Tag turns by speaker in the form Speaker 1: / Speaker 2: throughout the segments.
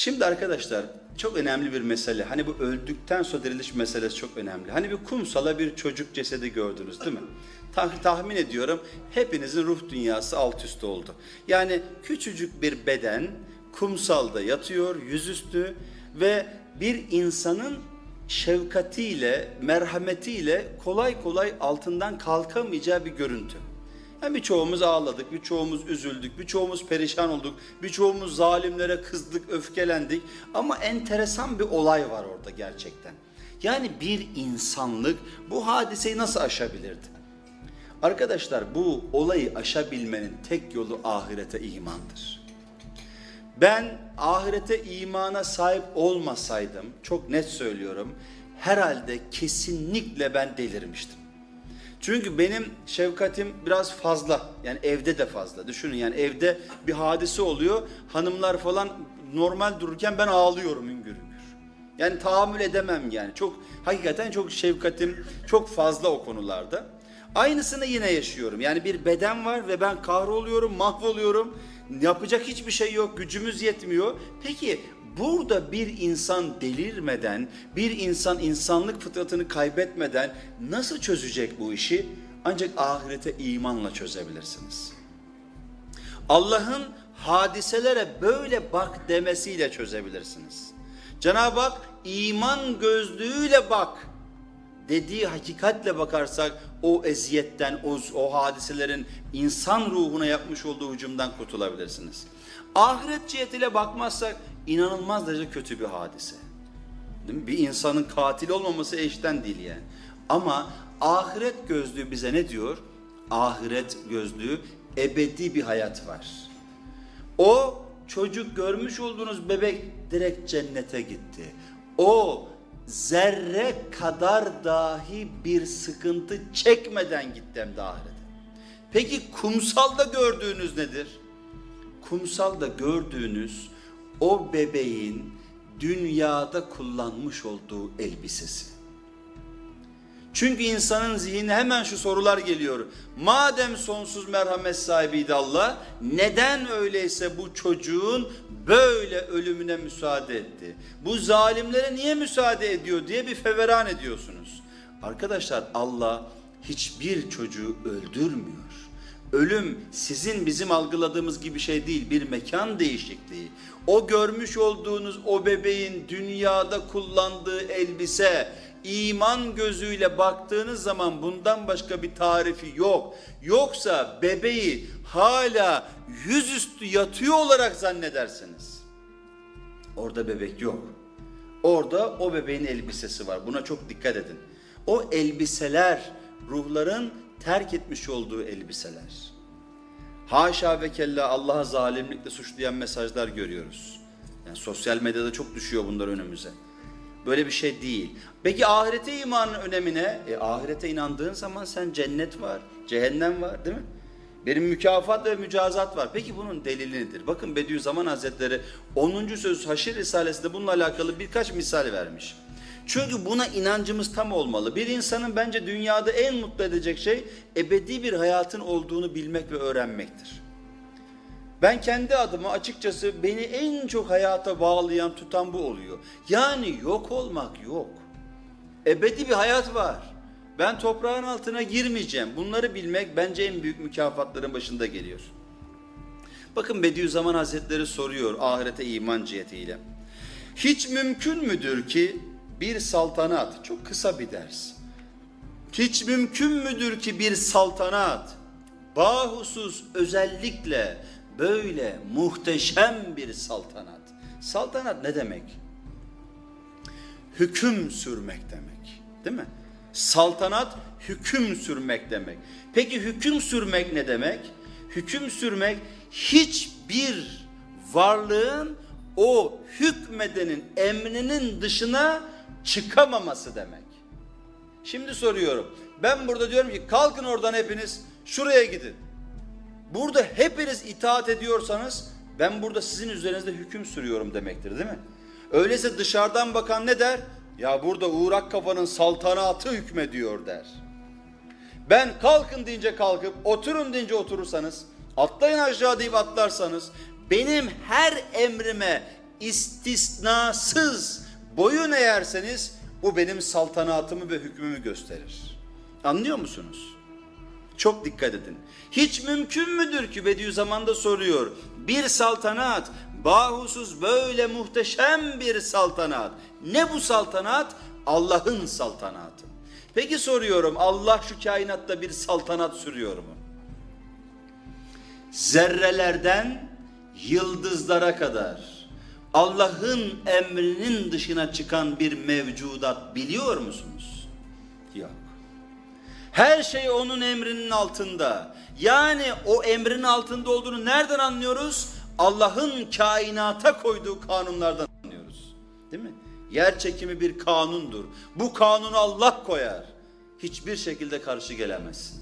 Speaker 1: Şimdi arkadaşlar çok önemli bir mesele. Hani bu öldükten sonra diriliş meselesi çok önemli. Hani bir kumsala bir çocuk cesedi gördünüz değil mi? Tah- tahmin ediyorum hepinizin ruh dünyası alt üst oldu. Yani küçücük bir beden kumsalda yatıyor yüzüstü ve bir insanın şefkatiyle, merhametiyle kolay kolay altından kalkamayacağı bir görüntü. Yani birçoğumuz ağladık, birçoğumuz üzüldük, birçoğumuz perişan olduk, birçoğumuz zalimlere kızdık, öfkelendik. Ama enteresan bir olay var orada gerçekten. Yani bir insanlık bu hadiseyi nasıl aşabilirdi? Arkadaşlar bu olayı aşabilmenin tek yolu ahirete imandır. Ben ahirete imana sahip olmasaydım, çok net söylüyorum, herhalde kesinlikle ben delirmiştim. Çünkü benim şefkatim biraz fazla. Yani evde de fazla. Düşünün yani evde bir hadise oluyor. Hanımlar falan normal dururken ben ağlıyorum hüngür hüngür. Yani tahammül edemem yani. Çok hakikaten çok şefkatim çok fazla o konularda. Aynısını yine yaşıyorum. Yani bir beden var ve ben kahroluyorum, mahvoluyorum. Yapacak hiçbir şey yok, gücümüz yetmiyor. Peki burada bir insan delirmeden, bir insan insanlık fıtratını kaybetmeden nasıl çözecek bu işi? Ancak ahirete imanla çözebilirsiniz. Allah'ın hadiselere böyle bak demesiyle çözebilirsiniz. Cenab-ı Hak iman gözlüğüyle bak dediği hakikatle bakarsak o eziyetten, o, o hadiselerin insan ruhuna yapmış olduğu hücumdan kurtulabilirsiniz. Ahiret cihetiyle bakmazsak inanılmaz derece kötü bir hadise. Değil mi? Bir insanın katil olmaması eşten değil yani. Ama ahiret gözlüğü bize ne diyor? Ahiret gözlüğü ebedi bir hayat var. O çocuk görmüş olduğunuz bebek direkt cennete gitti. O zerre kadar dahi bir sıkıntı çekmeden gitti hem de ahirete. Peki kumsalda gördüğünüz nedir? Kumsalda gördüğünüz o bebeğin dünyada kullanmış olduğu elbisesi. Çünkü insanın zihnine hemen şu sorular geliyor. Madem sonsuz merhamet sahibiydi Allah, neden öyleyse bu çocuğun böyle ölümüne müsaade etti? Bu zalimlere niye müsaade ediyor diye bir feveran ediyorsunuz. Arkadaşlar Allah hiçbir çocuğu öldürmüyor. Ölüm sizin bizim algıladığımız gibi şey değil, bir mekan değişikliği. O görmüş olduğunuz o bebeğin dünyada kullandığı elbise, iman gözüyle baktığınız zaman bundan başka bir tarifi yok. Yoksa bebeği hala yüzüstü yatıyor olarak zannedersiniz. Orada bebek yok. Orada o bebeğin elbisesi var. Buna çok dikkat edin. O elbiseler ruhların terk etmiş olduğu elbiseler. Haşa ve kella Allah'a zalimlikle suçlayan mesajlar görüyoruz. Yani sosyal medyada çok düşüyor bunlar önümüze. Böyle bir şey değil. Peki ahirete imanın önemine? E, ahirete inandığın zaman sen cennet var, cehennem var değil mi? Benim mükafat ve mücazat var. Peki bunun delili nedir? Bakın Bediüzzaman Hazretleri 10. söz Haşir Risalesi'nde bununla alakalı birkaç misal vermiş. Çünkü buna inancımız tam olmalı. Bir insanın bence dünyada en mutlu edecek şey ebedi bir hayatın olduğunu bilmek ve öğrenmektir. Ben kendi adıma açıkçası beni en çok hayata bağlayan, tutan bu oluyor. Yani yok olmak yok. Ebedi bir hayat var. Ben toprağın altına girmeyeceğim. Bunları bilmek bence en büyük mükafatların başında geliyor. Bakın Bediüzzaman Hazretleri soruyor ahirete iman cihetiyle. Hiç mümkün müdür ki bir saltanat, çok kısa bir ders. Hiç mümkün müdür ki bir saltanat, bahusuz özellikle böyle muhteşem bir saltanat. Saltanat ne demek? Hüküm sürmek demek. Değil mi? Saltanat hüküm sürmek demek. Peki hüküm sürmek ne demek? Hüküm sürmek hiçbir varlığın o hükmedenin emrinin dışına çıkamaması demek. Şimdi soruyorum. Ben burada diyorum ki kalkın oradan hepiniz şuraya gidin. Burada hepiniz itaat ediyorsanız ben burada sizin üzerinizde hüküm sürüyorum demektir değil mi? Öyleyse dışarıdan bakan ne der? Ya burada uğrak kafanın saltanatı hükmediyor der. Ben kalkın deyince kalkıp oturun deyince oturursanız atlayın aşağı deyip atlarsanız benim her emrime istisnasız boyun eğerseniz bu benim saltanatımı ve hükmümü gösterir. Anlıyor musunuz? Çok dikkat edin. Hiç mümkün müdür ki Bediüzzaman soruyor. Bir saltanat, bahusuz böyle muhteşem bir saltanat. Ne bu saltanat? Allah'ın saltanatı. Peki soruyorum Allah şu kainatta bir saltanat sürüyor mu? Zerrelerden yıldızlara kadar Allah'ın emrinin dışına çıkan bir mevcudat biliyor musunuz? Yok. Her şey onun emrinin altında. Yani o emrin altında olduğunu nereden anlıyoruz? Allah'ın kainata koyduğu kanunlardan anlıyoruz. Değil mi? Yer çekimi bir kanundur. Bu kanunu Allah koyar. Hiçbir şekilde karşı gelemezsin.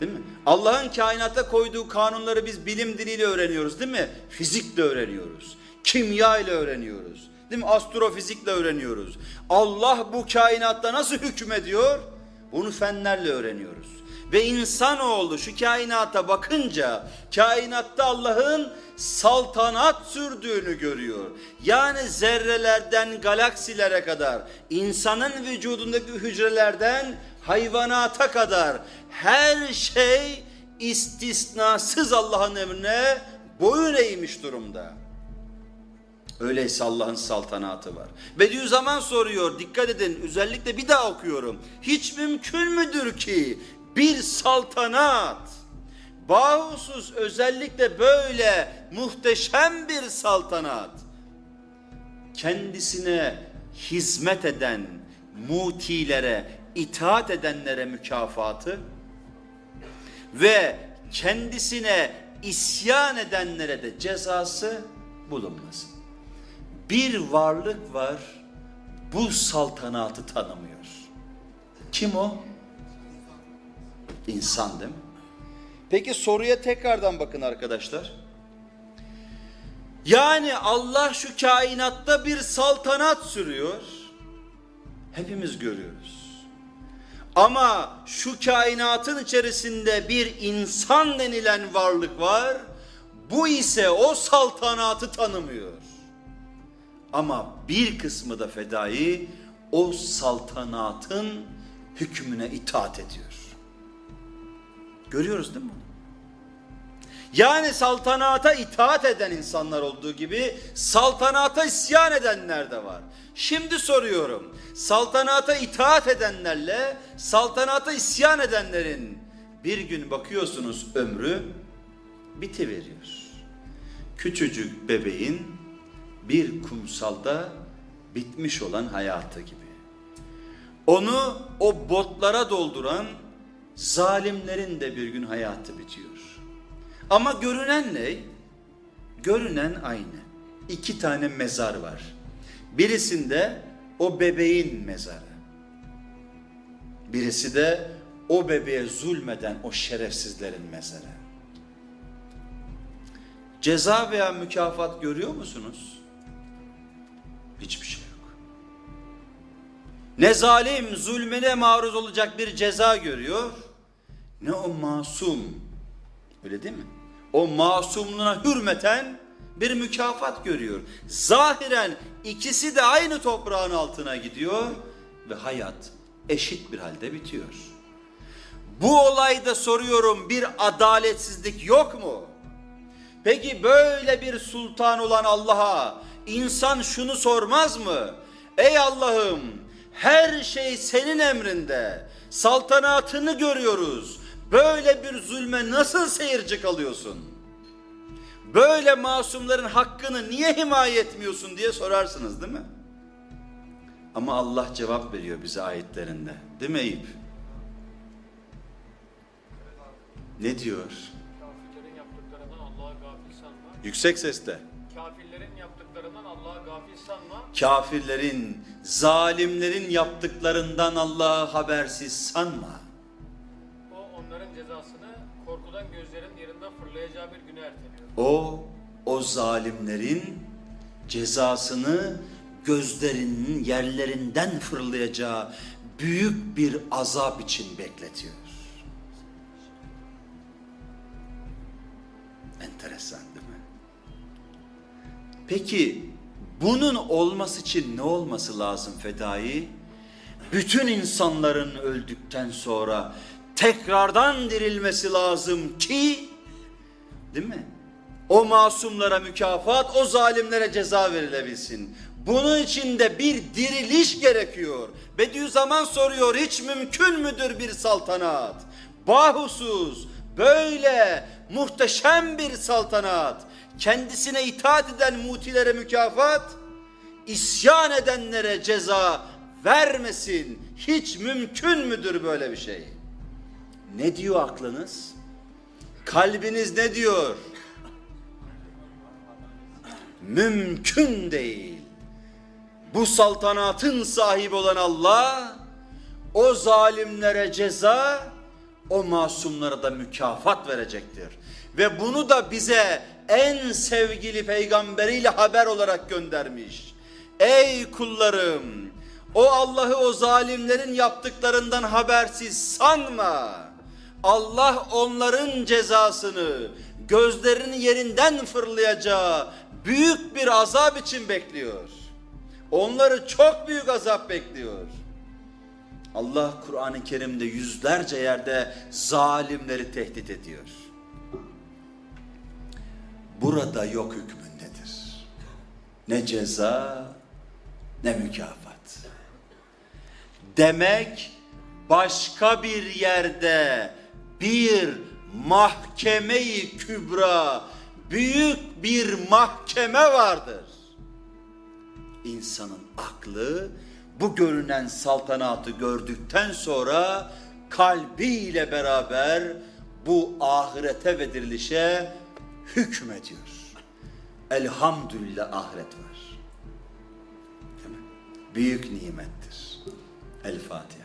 Speaker 1: Değil mi? Allah'ın kainata koyduğu kanunları biz bilim diliyle öğreniyoruz değil mi? Fizikle öğreniyoruz. Kimya ile öğreniyoruz. Değil mi? Astrofizikle öğreniyoruz. Allah bu kainatta nasıl hükmediyor? Bunu fenlerle öğreniyoruz. Ve insanoğlu şu kainata bakınca kainatta Allah'ın saltanat sürdüğünü görüyor. Yani zerrelerden galaksilere kadar, insanın vücudundaki hücrelerden hayvanata kadar her şey istisnasız Allah'ın emrine boyun eğmiş durumda. Öyleyse Allah'ın saltanatı var. Bediüzzaman soruyor, dikkat edin özellikle bir daha okuyorum. Hiç mümkün müdür ki bir saltanat, bahusuz özellikle böyle muhteşem bir saltanat, kendisine hizmet eden mutilere, itaat edenlere mükafatı ve kendisine isyan edenlere de cezası bulunmasın. Bir varlık var bu saltanatı tanımıyor. Kim o? İnsan değil mi? Peki soruya tekrardan bakın arkadaşlar. Yani Allah şu kainatta bir saltanat sürüyor. Hepimiz görüyoruz. Ama şu kainatın içerisinde bir insan denilen varlık var. Bu ise o saltanatı tanımıyor. Ama bir kısmı da fedai o saltanatın hükmüne itaat ediyor. Görüyoruz değil mi? Yani saltanata itaat eden insanlar olduğu gibi saltanata isyan edenler de var. Şimdi soruyorum. Saltanata itaat edenlerle saltanata isyan edenlerin bir gün bakıyorsunuz ömrü bitiveriyor. Küçücük bebeğin bir kumsalda bitmiş olan hayatı gibi. Onu o botlara dolduran zalimlerin de bir gün hayatı bitiyor. Ama görünen ne? Görünen aynı. İki tane mezar var. Birisinde o bebeğin mezarı. Birisi de o bebeğe zulmeden o şerefsizlerin mezarı. Ceza veya mükafat görüyor musunuz? Hiçbir şey yok. Ne zalim zulmüne maruz olacak bir ceza görüyor, ne o masum, öyle değil mi? O masumluğuna hürmeten bir mükafat görüyor. Zahiren ikisi de aynı toprağın altına gidiyor ve hayat eşit bir halde bitiyor. Bu olayda soruyorum bir adaletsizlik yok mu? Peki böyle bir sultan olan Allah'a insan şunu sormaz mı? Ey Allah'ım her şey senin emrinde. Saltanatını görüyoruz. Böyle bir zulme nasıl seyirci kalıyorsun? Böyle masumların hakkını niye himaye etmiyorsun diye sorarsınız değil mi? Ama Allah cevap veriyor bize ayetlerinde. Değil mi Eyüp? Ne diyor? Yüksek sesle.
Speaker 2: Kafirlerin yaptıklarından Allah'a gafil sanma.
Speaker 1: Kafirlerin, zalimlerin yaptıklarından Allah'ı habersiz sanma.
Speaker 2: O onların cezasını korkudan gözlerin yerinden fırlayacağı bir güne erteliyor.
Speaker 1: O, o zalimlerin cezasını gözlerinin yerlerinden fırlayacağı büyük bir azap için bekletiyor. Enteresan değil mi? Peki bunun olması için ne olması lazım fedai? Bütün insanların öldükten sonra tekrardan dirilmesi lazım ki değil mi? O masumlara mükafat, o zalimlere ceza verilebilsin. Bunun için de bir diriliş gerekiyor. Bediüzzaman soruyor hiç mümkün müdür bir saltanat? Bahusuz böyle muhteşem bir saltanat. Kendisine itaat eden mutilere mükafat, isyan edenlere ceza vermesin. Hiç mümkün müdür böyle bir şey? Ne diyor aklınız? Kalbiniz ne diyor? Mümkün değil. Bu saltanatın sahibi olan Allah o zalimlere ceza, o masumlara da mükafat verecektir. Ve bunu da bize en sevgili peygamberiyle haber olarak göndermiş. Ey kullarım, o Allah'ı o zalimlerin yaptıklarından habersiz sanma. Allah onların cezasını gözlerinin yerinden fırlayacağı büyük bir azap için bekliyor. Onları çok büyük azap bekliyor. Allah Kur'an-ı Kerim'de yüzlerce yerde zalimleri tehdit ediyor. Burada yok hükmündedir. Ne ceza ne mükafat. Demek başka bir yerde bir mahkemeyi kübra, büyük bir mahkeme vardır. İnsanın aklı bu görünen saltanatı gördükten sonra kalbiyle beraber bu ahirete ve dirilişe hükmediyor. Elhamdülillah ahiret var. Büyük nimettir. El Fatiha.